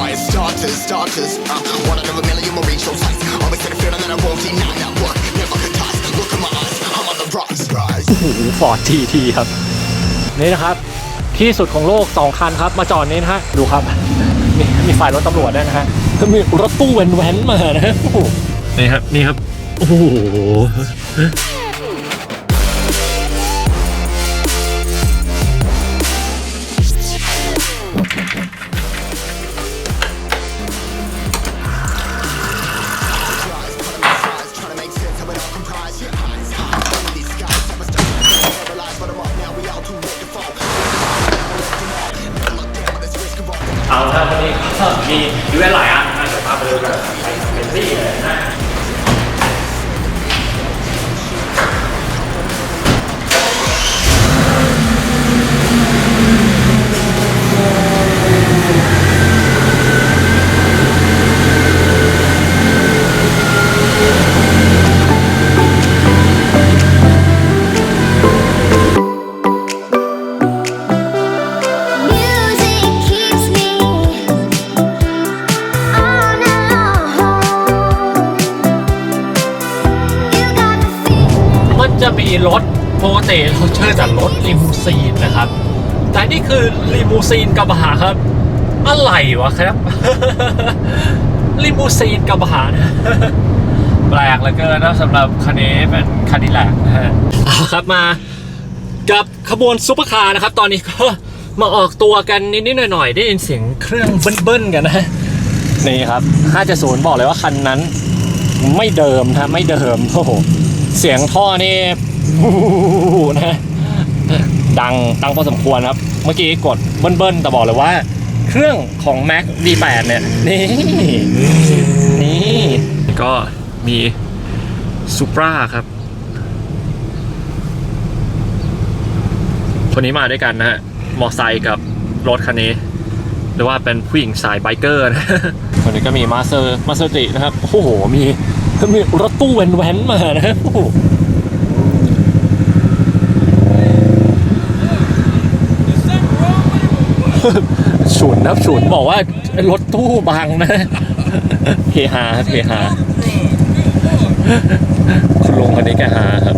fire starters, starters. Uh, one out of a million will reach those heights. Always had a feeling that I won't deny that work. Never could ties. Look in my eyes, I'm on the rise. rise. โอ้โหฟอร์ดทีทีครับ นี่นะครับ ที่สุดของโลก 2 คันครับ มาจอดนี้นะฮะ ดูครับ มีมีฝ่ายรถตำรวจด้วยนะฮะแล้วมีรถตู้แว้นๆมานะฮะโอ้โหนี่ครับ นี่ครับ โอ้โห มีอีเวนต์หลายอัน มันจะมีรถปกติเราเชื่อจากรถลิมูซีนนะครับ แต่นี่คือลิมูซีนกระบะครับ อะไรวะครับ ลิมูซีนกระบะนะแปลกเหลือเกินนะสำหรับคันนี้เป็นคันดีแลกนะฮะเอาครับมากับขบวนซุปเปอร์คาร์นะครับ ตอนนี้ก็มาออกตัวกันนิดๆหน่อยๆ ได้ยินเสียงเครื่องเบิ้ลๆกันนะ นี่ครับ570บอกเลยว่าคันนั้น ไม่เดิมนะไม่เดิมโอ้โหเสียงท่อนี่ นะดังดังพอสมควรครับ เมื่อกี้กดเบิ้ลๆแต่บอกเลยว่า เครื่องของ Mac V8 เนี่ย นี่ นี่ก็มี Supra ครับ คนนี้มาด้วยกันนะฮะ มอไซค์กับรถคันนี้ หรือว่าเป็นผู้หญิงสายไบเกอร์นะวันนี้ก็มีมาสเตอร์มาสเตอร์ตินะครับ โอ้โห มีมีรถตู้แว้นๆมานะโอ้โห ฉุนนะครับฉุนบอกว่ารถตู้บังนะเฮฮาเฮฮาคุณลุงคนนี้แกฮาครับ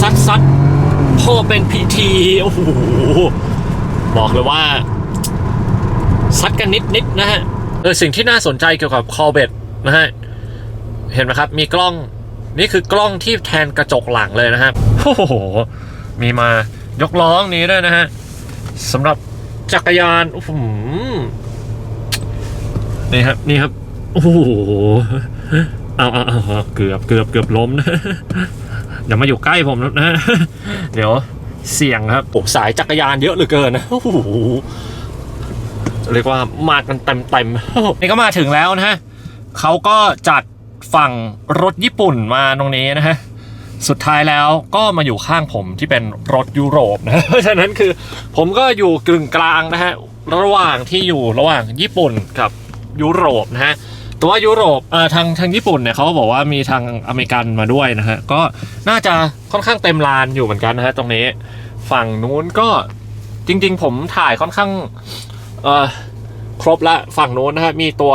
ซัดซัดพอเป็นพีทีโอ้โหบอกเลยว่า ซัดกันนิดนิดนะฮะเออสิ่งที่น่าสนใจเกี่ยวกับคอเบตนะฮะ เห็นไหมครับ มีกล้อง นี่คือกล้องที่แทนกระจกหลังเลยนะครับโอ้โห มีมายกล้อนี้ด้วยนะฮะสำหรับจักรยานโอ้โหนี่ครับ นี่ครับ โอ้โหเอาเอาเอาเกือบเกือบเกือบล้มนะอย่ามาอยู่ใกล้ผมนะ เดี๋ยวเสี่ยงครับโอ้สายจักรยานเยอะเหลือเกินนะโอ้โหเรียกว่ามากันเต็มเต็มนี่ก็มาถึงแล้วนะฮะเขาก็จัด ฝั่งรถญี่ปุ่นมาตรงนี้นะฮะสุดท้ายแล้วก็มาอยู่ข้างผมที่เป็นรถยุโรปนะเพราะฉะนั้นคือผมก็อยู่กึ่งกลางนะฮะระหว่างที่อยู่ระหว่างญี่ปุ่นกับยุโรปนะฮะแตัวายุโรปเอ่อทางทางญี่ปุ่นเนี่ยเขาบอกว่ามีทางอเมริกันมาด้วยนะฮะก็น่าจะค่อนข้างเต็มลานอยู่เหมือนกันนะฮะตรงนี้ฝั่งนู้นก็จริง ๆ ผมถ่ายค่อนข้างเอ่อครบละฝั่งนู้นนะฮะมีตัว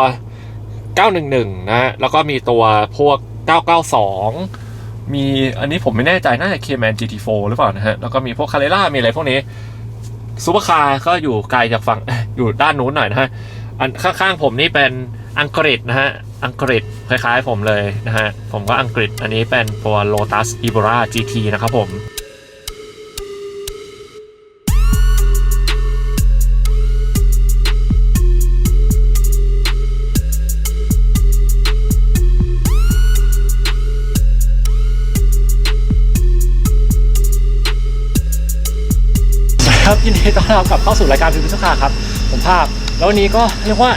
911นะฮะแล้วก็มีตัวพวก 992 มีอันนี้ผมไม่แน่ใจ น่าจะ K-Man GT4 หรือเปล่านะฮะ แล้วก็มีพวกคา r รล่ามีอะไรพวกนี้ซูเปอร์คาร์ก็อยู่ไกลจากฝั่งอยู่ด้านนู้นหน่อยนะฮะ อันข้างๆผมนี่เป็นอังกฤษนะฮะ อังกฤษคล้ายๆผมเลยนะฮะ ผมก็อังกฤษอันนี้เป็นตัว Lotus e b o r a GT นะครับผม ครับยินดีต้อนรับกลับเข้าสู่รายการพิพิธภัณฑ์ครับ ผมภาพ แล้ววันนี้ก็เรียกว่า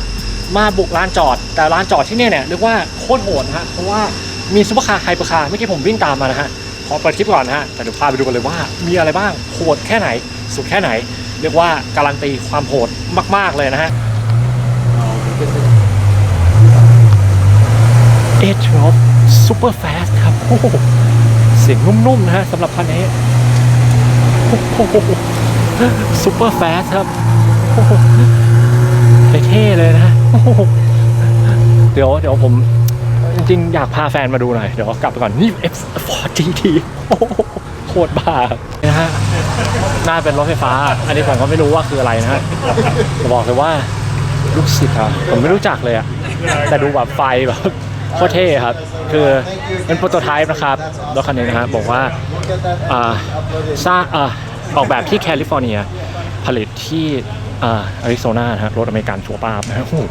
มาบุกลานจอด แต่ลานจอดที่เนี่ยเนี่ยเรียกว่าโคตรโหดนะฮะเพราะว่ามีซุปเปอร์คาร์ไฮเปอร์คาร์เมื่อกี้ผมวิ่งตามมานะฮะขอเปิดคลิปก่อนนะฮะแต่เดี๋ยวพาไปดูกันเลยว่ามีอะไรบ้างโหดแค่ไหน สุดแค่ไหน เรียกว่าการันตีความโหดมาก ๆเลยนะฮะ A12 Super Fast ครับโอ้เสียงนุ่มๆนะฮะสำหรับคันนี้ ซูเปอร์แฟสครับโอ้โหเท่เลยนะ เดี๋ยวเดี๋ยวผมจริงๆ อยากพาแฟนมาดูหน่อย เดี๋ยวกลับไปก่อน นี่ F Ford GT โอ้โคตรบ้าครับนี่นะฮะน่าเป็นรถไฟฟ้า อันนี้ผมก็ไม่รู้ว่าคืออะไรนะฮะจะบอกเลยว่าลูกศิษย์ครับผมไม่รู้จักเลยอะแต่ดูแบบไฟแบบโคตรเท่ครับ คือเป็นโปรโตไทป์นะครับรถคันนี้นะฮะบอกว่าอ่าสร้างอ่า ออกแบบที่แคลิฟอร์เนีย ผลิตที่อาริโซนาฮะรถอเมริกันชัวร์ป้าบนะฮะโอ้โห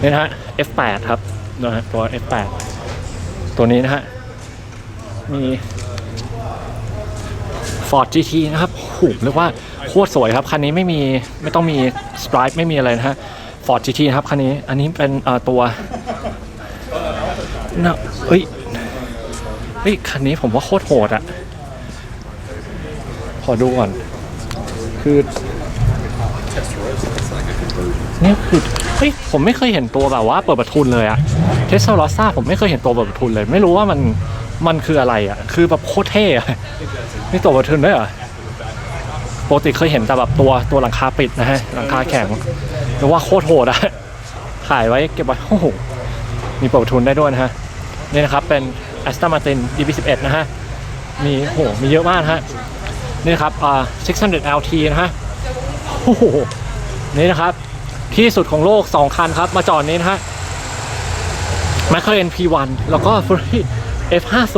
นี่นะฮะ F8 ครับนะฮะตัว F8 ตัวนี้นะฮะ มี Ford GT นะครับโอ้โหเรียกว่าโคตรสวยครับ คันนี้ไม่มีไม่ต้องมี Stripe ไม่มีอะไรนะฮะ Ford GT นะครับคันนี้ อันนี้เป็นตัวนะเฮ้ยเฮ้ยคันนี้ผมว่าโคตรโหดอะ ขอดูก่อน คือเนี่ยคือเฮ้ยผมไม่เคยเห็นตัวแบบว่าเปิดประทุนเลยอะเทสลาซ่าผมไม่เคยเห็นตัวเปิดประทุนเลย ไม่รู้ว่ามันมันคืออะไรอะคือแบบโคตรเท่อะนี่ตัวเปิดประทุนด้วยเหรอปกติเคยเห็นแต่แบบตัวตัวหลังคาปิดนะฮะหลังคาแข็งหรือว่าโคตรโหดอะขายไว้เก็บไว้โอ้โหมีเปิดประทุนได้ด้วยนะฮะนี่นะครับเป็น Aston Martin DB11 นะฮะมีโหมีเยอะมากนะฮะ นี่ครับอ่า600 LT นะฮะโอ้โหนี่นะครับ ที่สุดของโลก 2 คันครับ มาจอดนี้นะฮะ McLaren P1 แล้วก็ Ferrari F50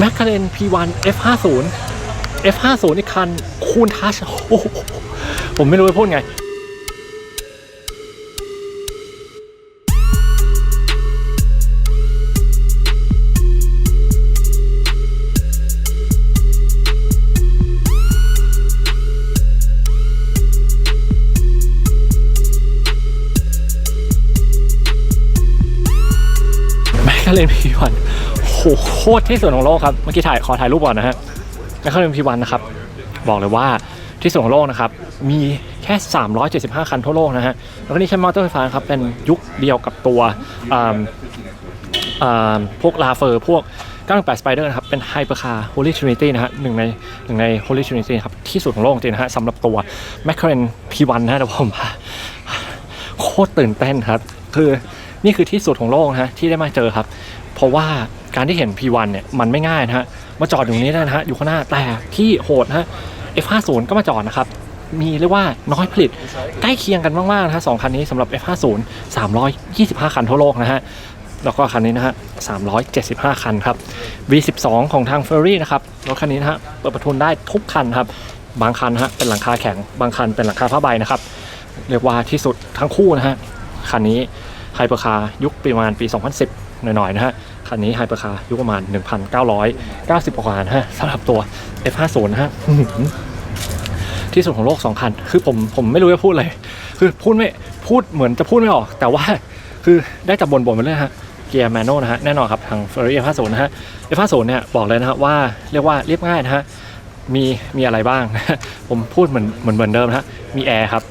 McLaren P1 F50 F50 นี่คันคูณทัชโอ้ผมไม่รู้จะพูดไง เรนพีวันโหโคตรที่สุดของโลกครับ เมื่อกี้ถ่ายขอถ่ายรูปก่อนนะฮะแมคคาเรนพีวันนะครับ บอกเลยว่าที่สุดของโลกนะครับ มีแค่ 375 คันทั่วโลกนะฮะ แล้วก็นี่ใช้มอเตอร์ไฟฟ้าครับ เป็นยุคเดียวกับตัวพวกลาเฟอร์ พวก98 Spider นะครับ เป็นไฮเปอร์คาร์ Holy Trinity นะฮะหนึ่งในหนึ่งใน Holy Trinity ครับ ที่สุดของโลกจริงนะฮะสำหรับตัว McLaren P1 นะฮะเดี๋ยวผมโคตรตื่นเต้นครับ คือ นี่คือที่สุดของโลกนะฮะที่ได้มาเจอครับ เพราะว่าการที่เห็น P1 เนี่ยมันไม่ง่ายนะฮะมาจอดอยู่นี้ได้นะฮะอยู่ข้างหน้าแต่ที่โหดนะฮะ F50 ก็มาจอดนะครับมีเรียกว่าน้อยผลิต ใกล้เคียงกันมาก ๆ นะฮะสองคันนี้สำหรับ F50 325 คันทั่วโลกนะฮะแล้วก็คันนี้นะฮะ375 คันครับ V12 ของทาง Ferrari นะครับรถคันนี้นะฮะเปิดประทุนได้ทุกคันครับบางคันฮะเป็นหลังคาแข็ง บางคันเป็นหลังคาผ้าใบนะครับ เรียกว่าที่สุดทั้งคู่นะฮะคันนี้ ไฮเปอร์คาร์ยุคประมาณปี 2010 หน่อยๆนะฮะ คันนี้ไฮเปอร์คาร์ยุคประมาณ 1,990กว่านะฮะสำหรับตัว F50 นะฮะที่สุดของโลก 2 คัน คือผมผมไม่รู้จะพูดอะไร คือพูดไม่พูดเหมือนจะพูดไม่ออก แต่ว่าคือได้แต่บ่นไปเรื่อยฮะเกียร์แมนนวลนะฮะแน่นอนครับทาง Ferrari F50 นะฮะ F50 เนี่ยบอกเลยนะฮะว่าเรียกว่าเรียบง่ายนะฮะมีมีอะไรบ้าง ผมพูดเหมือนเหมือนเหมือนเดิมนะฮะมีแอร์ครับ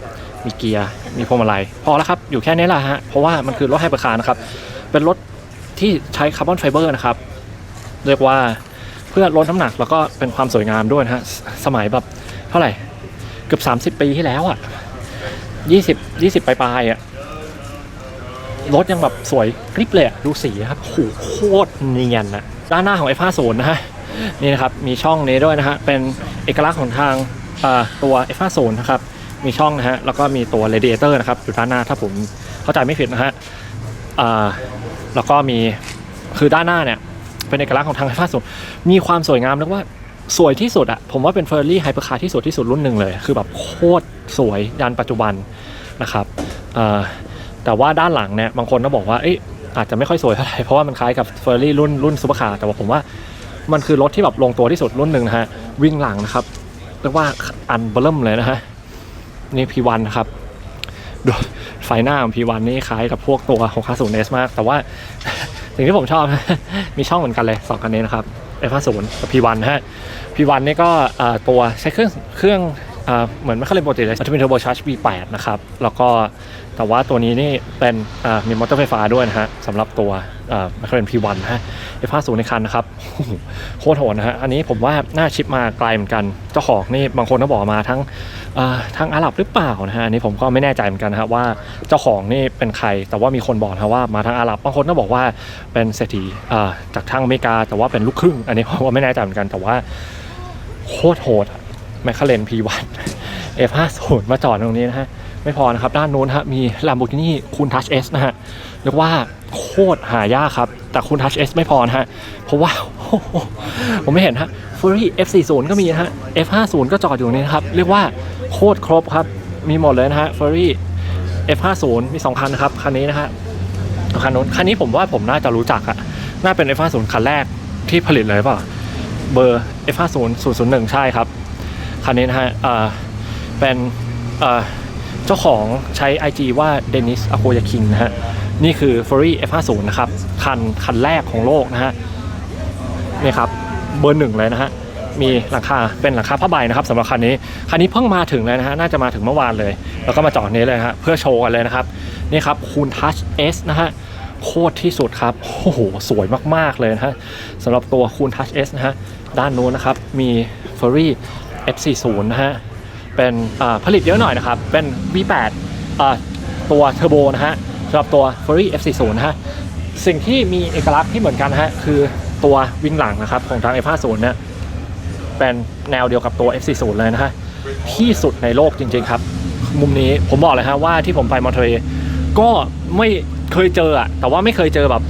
มีเกียร์ มีพวงมาลัย พอแล้วครับ อยู่แค่นี้แหละฮะ เพราะว่ามันคือรถไฮเปอร์คาร์นะครับ เป็นรถที่ใช้คาร์บอนไฟเบอร์นะครับ เรียกว่าเพื่อลดน้ำหนักแล้วก็เป็นความสวยงามด้วยนะฮะ สมัยแบบเท่าไหร่ เกือบ 30 ปีที่แล้วอะ่ะ20 20ปลายๆอะ รถยังแบบสวยกริบเลยดูสีครับโหโคตรเนียนนะด้านหน้าของ F50 นนะฮะ นี่นะครับ มีช่องนี้ด้วยนะฮะ เป็นเอกลักษณ์ของทางเอ่อตัว F50 นะครับ มีช่องนะฮะแล้วก็มีตัว radiator นะครับอยู่ด้านหน้าถ้าผมเข้าใจไม่ผิดนะฮะอ่าแล้วก็มีคือด้านหน้าเนี่ยเป็นเอกลักษณ์ของทาง F50 มีความสวยงามเรียกว่าสวยที่สุดอะผมว่าเป็น Ferrari Hypercar ที่สวยที่สุดรุ่นหนึ่งเลย คือแบบโคตรสวยยันปัจจุบันนะครับแต่ว่าด้านหลังเนี่ยบางคนก็บอกว่าเอ๊ะอาจจะไม่ค่อยสวยเท่าไหร่เพราะว่ามันคล้ายกับ Ferrari รุ่นรุ่นซูเปอร์คาร์แต่ว่าผมว่ามันคือรถที่แบบลงตัวที่สุดรุ่นหนึ่งนะฮะวิ่งหลังนะครับเรียกว่าอันเบลิ่มเลยนะฮะ นี่พีวันะครับดูไฟหน้าของพีวันนี่คล้ายกับพวกตัวของคาสูเนสมาก แต่ว่าสิ่งที่ผมชอบ มีช่องเหมือนกันเลยสองคันนี้นะครับ F50 กับ P1 นะฮะ P1 นี่ก็ตัวใช้เครื่องเครื่องอเหมือนไม่ค่าเรนปกติเลยมันจะเป็นเทอร์โบชาร์จ V8 นะครับ แล้วก็ แต่ว่าตัวนี้นี่เป็นมีมอเตอร์ไฟฟ้าด้วยนะฮะสำหรับตัวไม่ค่าเรน P1 นะฮะ F50 ในคันนะครับโคตรโหดนะฮะอันนี้ผมว่าน่าชิปมาไกลเหมือนกันเจ้าของนี่บางคนก็บอกมาทั้งเอ่อทางอาหรับหรือเปล่านะฮะอันนี้ผมก็ไม่แน่ใจเหมือนกันนะฮะว่าเจ้าของนี่เป็นใคร แต่ว่ามีคนบอกนะว่ามาทางอาหรับบางคนก็บอกว่าเป็นเศรษฐีจากทางอเมริกา แต่ว่าเป็นลูกครึ่ง อันนี้ผมว่าไม่แน่ใจเหมือนกันแต่ว่าโคตรโหดแมคคาเรน P1 F50 มาจอดตรงนี้นะฮะ ไม่พอนะครับ ด้านโน้นฮะมี Lamborghini Countach S นะฮะเรียกว่าโคตรหายากครับ แต่คุณ Touch S ไม่พอนะฮะ เพราะว่าผมไม่เห็นฮะ ferry F40 ก็มีนะฮะ F50 ก็จอดอยู่นี่นะครับ เรียกว่าโคตรครบครับ มีหมดเลยนะฮะ ferry F50 มี 2 คันนะครับ คันนี้นะฮะคันนู้นคันนี้ผมว่าผมน่าจะรู้จักอะน่าเป็น F50 คันแรกที่ผลิตเลยเปล่าเบอร์ F50 001 ใช่ครับ คันนี้นะฮะเอ่อเป็นเอ่อ เจ้าของใช้ IG ว่าเดนิสอโคยาคิงนะฮะ นี่คือ f e r r y F50 นะครับ คันคันแรกของโลกนะฮะ นี่ครับ เบอร์หนึ่งเลยนะฮะ มีหลังคาเป็นหลังคาผ้าใบนะครับสำหรับคันนี้ คันนี้เพิ่งมาถึงเลยนะฮะ น่าจะมาถึงเมื่อวานเลย แล้วก็มาจอดนี้เลยฮะ เพื่อโชว์กันเลยนะครับ นี่ครับคูณทัช S นะฮะโคตรที่สุดครับ โอ้โห สวยมาก ๆ เลยนะฮะสำหรับตัวคูณทัช S นะฮะ ด้านโน้นนะครับ มี f e r r y F40 นะฮะ เป็นผลิตเยอะหน่อยนะครับ เป็น V8 ตัวเทอร์โบนะฮะสำหรับตัว f e r r y F40 นะฮะสิ่งที่มีเอกลักษณ์ที่เหมือนกันนะฮะคือตัววิงหลังนะครับของทาง F50 เนี่ยเป็นแนวเดียวกับตัว F40 เลยนะฮะที่สุดในโลกจริงๆครับ มุมนี้ผมบอกเลยฮะว่าที่ผมไปมอนเทเรก็ไม่เคยเจออะแต่ว่าไม่เคยเจอแบบ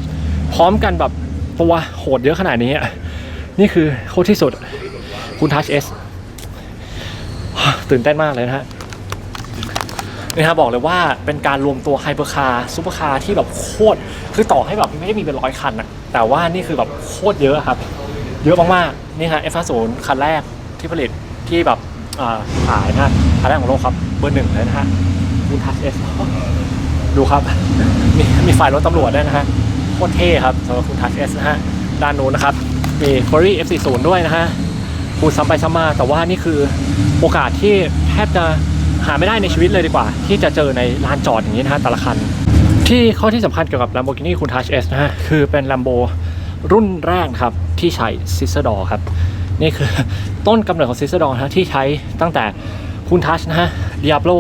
พร้อมกันแบบตัวโหดเยอะขนาดนี้นี่คือโคตรที่สุดคุณทัชเอส ตื่นเต้นมากเลยนะฮะนี่ฮะบอกเลยว่าเป็นการรวมตัวไฮเปอร์คาร์ซูเปอร์คาร์ที่แบบโคตรคือต่อให้แบบไม่ได้มีเป็นร้อยคันอะแต่ว่านี่คือแบบโคตรเยอะครับ เยอะมากๆนี่ฮะ F50 คันแรกที่ผลิตที่แบบอ่าขายนะคันแรกของโลกครับเบอร์หนึ่งเลยนะฮะคุณทัชเอสดูครับ มีมีฝ่ายรถตำรวจด้วยนะฮะโคตรเท่ครับสำหรับคุณทัชเอสนะฮะด้านนู้นนะครับมี f o r r y F40 ด้วยนะฮะ พูดซ้ำไปซ้ำมา แต่ว่านี่คือโอกาสที่แทบจะหาไม่ได้ในชีวิตเลยดีกว่า ที่จะเจอในลานจอดอย่างนี้นะฮะแต่ละคัน ที่ข้อที่สำคัญเกี่ยวกับ Lamborghini Countach S นะฮะคือเป็น Lambo รุ่นแรกครับที่ใช้ s i s ดอครับ นี่คือต้นกำเนิดของ s i s ดอนะฮะที่ใช้ตั้งแต่ Countach นะฮะ Diablo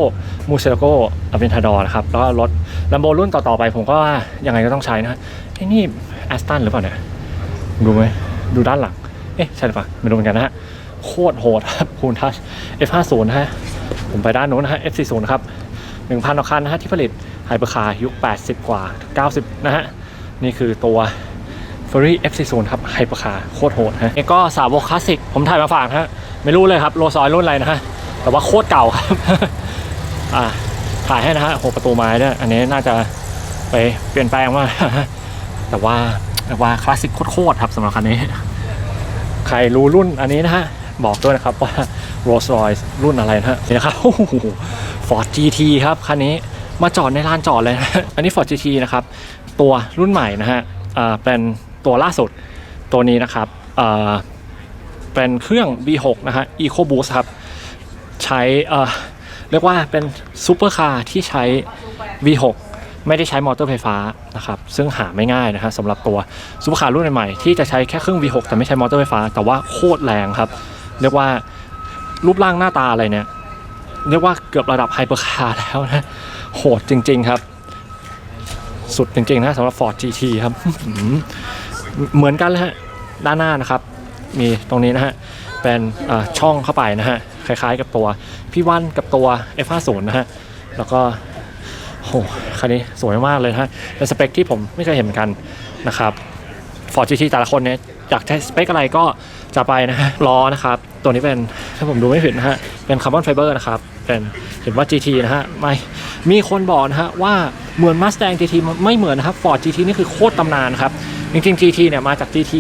m u r c i e l a g o Aventador นะครับ แล้วก็รถ Lambo รุ่นต่อ ๆ ไปผมก็ว่ายังไงก็ต้องใช้นะฮะไอ้นี่ Aston หรือเปล่าเนี่ย ดูไหมดูด้านหลัง เอ๊ะ ใช่หรือเปล่าไม่รู้เหมือนกันนะฮะ โคตรโหดครับคูณทัช F50 นะฮะ ผมไปด้านโน้นนะฮะ F40 ครับ 1,000กว่าคันนะฮะที่ผลิตไฮเปอร์คาร์ยุค 80 กว่า 90 นะฮะ นี่คือตัว f e r r y F40 ครับไฮเปอร์คาร์โคตรโหดฮะนี่ก็สาวกคลาสสิก ผมถ่ายมาฝากนะฮะ ไม่รู้เลยครับโรซอยรุ่นอะไรนะฮะ แต่ว่าโคตรเก่าครับ อ่าถ่ายให้นะฮะหกประตูไม้ด้วยอันนี้น่าจะไปเปลี่ยนแปลงมากแต่ว่าแต่ว่าคลาสสิกโคตรๆครับสำหรับคันนี้ ใครรู้รุ่นอันนี้นะฮะ บอกด้วยนะครับว่า Rolls Royce รุ่นอะไรนะฮะนี่นะครับโอ้โห Ford GT ครับคันนี้มาจอดในลานจอดเลยนะอันนี้ Ford GT นะครับ ตัวรุ่นใหม่นะฮะเป็นตัวล่าสุดตัวนี้นะครับเป็นเครื่อง V6 นะฮะ EcoBoost ครับ ใช้เเรียกว่าเป็นซูเปอร์คาร์ที่ใช้ V6 ไม่ได้ใช้มอเตอร์ไฟฟ้านะครับ ซึ่งหาไม่ง่ายนะฮะสำหรับตัวซูเปอร์คาร์รุ่นใหม่ที่จะใช้แค่เครื่อง V6 แต่ไม่ใช้มอเตอร์ไฟฟ้า แต่ว่าโคตรแรงครับ เรียกว่ารูปร่างหน้าตาอะไรเนี่ย เรียกว่าเกือบระดับไฮเปอร์คาร์แล้วนะ โหดจริง ๆครับ สุดจริง ๆ นะสำหรับ Ford GT ครับ เหมือนกันเลยฮะ ด้านหน้านะครับ มีตรงนี้นะฮะ เป็นช่องเข้าไปนะฮะ คล้ายๆกับตัว พี่วันกับตัว F50 นะฮะ แล้วก็โหคันนี้สวยมากเลยนะฮะเป็นสเปคที่ผมไม่เคยเห็นเหมือนกันนะครับ Ford GT แต่ละคนเนี่ยอยากได้สเปคอะไรก็ จะไปนะฮะล้อนะครับ ตัวนี้เป็นถ้าผมดูไม่ผิดนะฮะ เป็นคาร์บอนไฟเบอร์นะครับ เป็นเห็นว่า GT นะฮะ ไม่ มีคนบอกนะฮะว่าเหมือน Mustang GT ไม่เหมือนนะครับ Ford GT นี่คือโคตรตำนานครับ จริงๆ GT เนี่ยมาจาก GT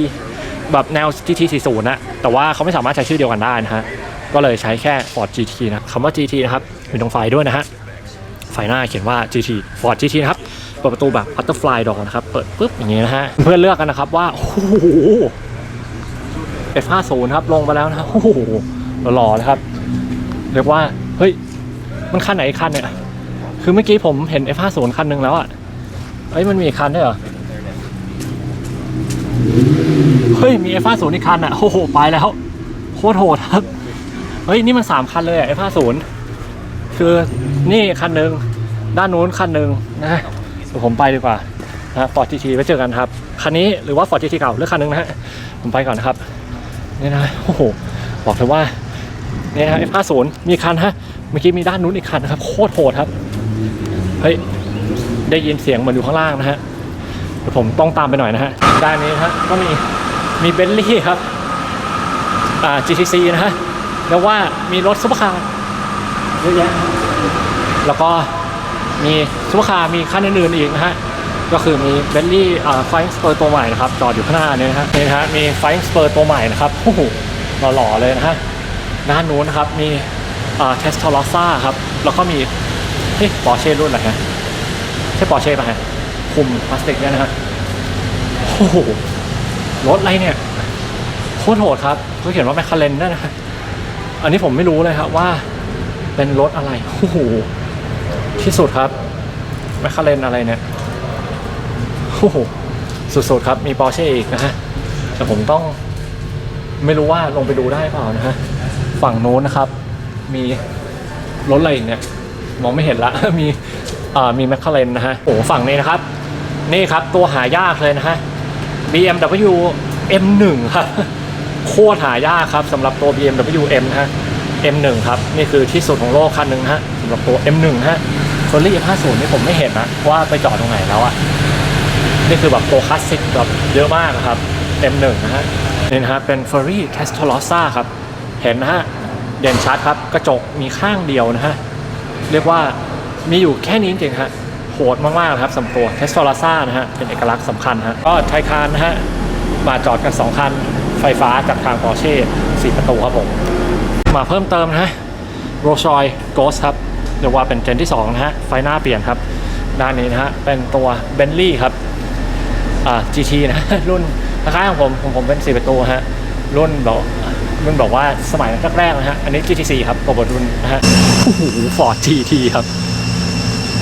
แบบแนว GT 40นะ แต่ว่าเขาไม่สามารถใช้ชื่อเดียวกันได้นะฮะ ก็เลยใช้แค่ Ford GT นะคำว่า GT นะครับมีตรงไฟด้วยนะฮะ ไฟหน้าเขียนว่า GT Ford GT นะครับ เปิดประตูแบบ butterfly door นะครับ เปิดปุ๊บอย่างนี้นะฮะ เพื่อนเลือกกันนะครับว่า โอ้โห F50 ครับลงไปแล้วนะโอ้โหหล่อนะครับ เรียกว่าเฮ้ยมันคันไหนคันเนี่ยคือเมื่อกี้ผมเห็น F50 คันหนึ่งแล้วอะเอ้ยมันมีอีกคันด้วยเหรอเฮ้ยมี F50 อีกคันอะโอ้โหไปแล้วโคตรโหดครับเฮ้ยนี่มันสามคันเลยอะ F50 คือนี่คันหนึ่งด้านนู้นคันหนึ่งนะเดี๋ยวผมไปดีกว่านะฟอร์ดจีทีไว้เจอกันครับ คันนี้หรือว่าฟอร์ดจีทีเก่าหรือคันหนึ่งนะฮะผมไปก่อนนะครับ นี่นะโอ้โหบอกเลยว่าเนี่ยนะ F50 มีคันฮะเมื่อกี้มีด้านนู้นอีกคันนะครับโคตรโหดครับเฮ้ยได้ยินเสียงเหมือนอยู่ข้างล่างนะฮะเดี๋ยวผมต้องตามไปหน่อยนะฮะด้านนี้นะฮะก็มีมีเบนลี่ครับอ่า GTC นะฮะแล้วว่ามีรถซุปเปอร์คาร์เยอะแยะแล้วก็มีซุปเปอร์คาร์มีคันอื่นๆอีกนะฮะ ก็คือมีเบนลี่อ่าไฟสเปอร์ตัวใหม่นะครับจอดอยู่ข้างหน้านี่นะฮะนี่นะฮะมีไฟน์สเปอร์ตัวใหม่นะครับโอ้โหหล่อๆเลยนะฮะด้านนู้นนะครับมีเทสทอร์ลซ่าครับแล้วก็มีเฮ้ยปอร์เช่รุ่นอะไรฮะใช่ปอร์เช่ป่ะฮะคุมพลาสติกเนี่ยนะฮะโอ้โหรถอะไรเนี่ยโคตรโหดครับเขาเขียนว่าแมคคาเรนด้วยนะอันนี้ผมไม่รู้เลยครับว่าเป็นรถอะไรโอ้โหที่สุดครับแมคคาเรนอะไรเนี่ย โอ้โหสุดๆครับมีปอร์เช่อีกนะฮะแต่ผมต้องไม่รู้ว่าลงไปดูได้เปล่านะฮะฝั่งโน้นนะครับ มีรถอะไรอีกเนี่ยมองไม่เห็นละ มีอ่ามีแมคคาเรนนะฮะโอ้ฝั่งนี้นะครับ นี่ครับตัวหายากเลยนะฮะ BMW M1 ครับโคตรหายากครับสำหรับตัว BMW M นะฮะ M1 ครับ นี่คือที่สุดของโลกคันหนึ่งนะฮะสำหรับตัว M1 ฮะ Ferrari 50นี่ผมไม่เห็นนะว่าไปจอดตรงไหนแล้วอะ นี่คือแบบตัวคลาสสิกแบบเยอะมากนะครับ M1 นะฮะนี่นะฮะเป็น Ferrari Testarossa ครับ เห็นนะฮะ เด่นชัดครับ กระจกมีข้างเดียวนะฮะ เรียกว่ามีอยู่แค่นี้จริงๆฮะโหดมากๆนะครับสำหรับตัว Testarossa นะฮะ เป็นเอกลักษณ์สำคัญฮะ ก็ไทคานนะฮะ มาจอดกัน 2 คัน ไฟฟ้าจากทาง Porsche 4ประตูครับผม มาเพิ่มเติมนะฮะโรชอยโกสครับเรียกว่าเป็นเจนที่ 2 นะฮะ ไฟหน้าเปลี่ยนครับ ด้านนี้นะฮะ เป็นตัวเบนลี่ครับ อ่า GT นะรุ่นคล้ายๆของผมของผมเป็น4ประตูฮะรุ่นแบบรุ่นบอกว่าสมัยแรกๆนะฮะอันนี้ GT4 ครับตัวบรุ่นนะฮะโอ้โห Ford GT ครับ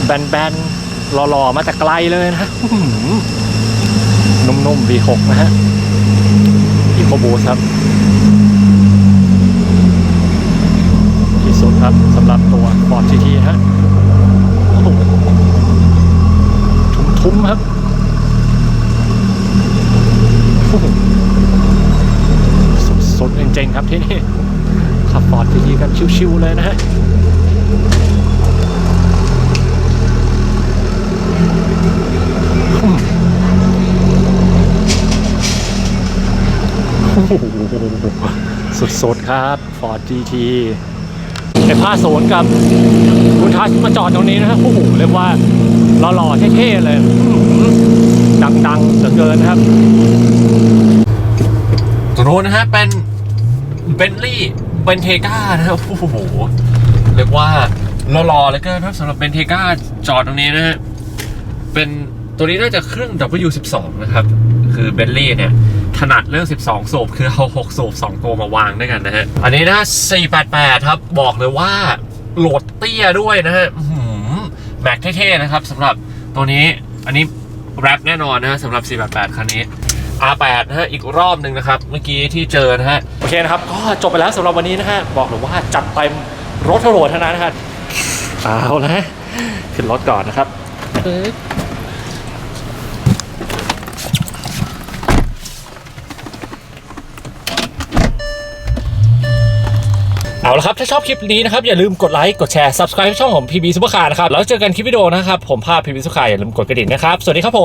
แบนๆหล่อๆ มาแต่ไกลเลยนะฮะอื้อหือนุ่มๆ V6 นะฮะ EcoBoost ครับ ที่สุดครับสำหรับตัว Ford GT ฮะโอ้โหทุ้มๆครับโอ้โห สุดๆจริงๆครับที่นี่ ขับ Ford GT กันชิวๆเลยนะฮะสุดๆครับ Ford GT ไอ้ผ้าโซนกับคุณทัชมาจอดตรงนี้นะครับโอ้โหเรียกว่า หล่อๆเท่ๆเลย ดังๆเหลือเกินครับตรงนู้นนะฮะเป็นเบนลี่เบนเทกานะครับโอ้โหเรียกว่าหล่อๆเลือเกินครับสำหรับเบนเทกาจอดตรงนี้นะฮะเป็นตัวนี้น่าจะเครื่อง W12 นะครับ คือเบนลี่เนี่ยถนัดเรื่อง 12 สูบคือเอา 6 สูบ 2 ตัวมาวางด้วยกันนะฮะ อันนี้นะ 488 ครับ บอกเลยว่าโหลดเตี้ยด้วยนะฮะ แม็กเท่ๆนะครับสำหรับตัวนี้อันนี้แรปแน่นอนนะฮะสำหรับ 488 คันนี้ R8 นะฮะอีกรอบหนึ่งนะครับ เมื่อกี้ที่เจอนะฮะ โอเคนะครับ ก็จบไปแล้วสำหรับวันนี้นะฮะ บอกเลยว่าจัดเต็มรถโหดเท่านั้นนะฮะเอาละขึ้นรถก่อนนะครับ เอาละครับ ถ้าชอบคลิปนี้นะครับ อย่าลืมกดไลค์ กดแชร์ subscribe ช่องของ PB Supercar นะครับ แล้วเจอกันคลิปวิดีโอนะครับ ผมภาพ PB Supercar อย่าลืมกดกระดิ่งนะครับ สวัสดีครับผม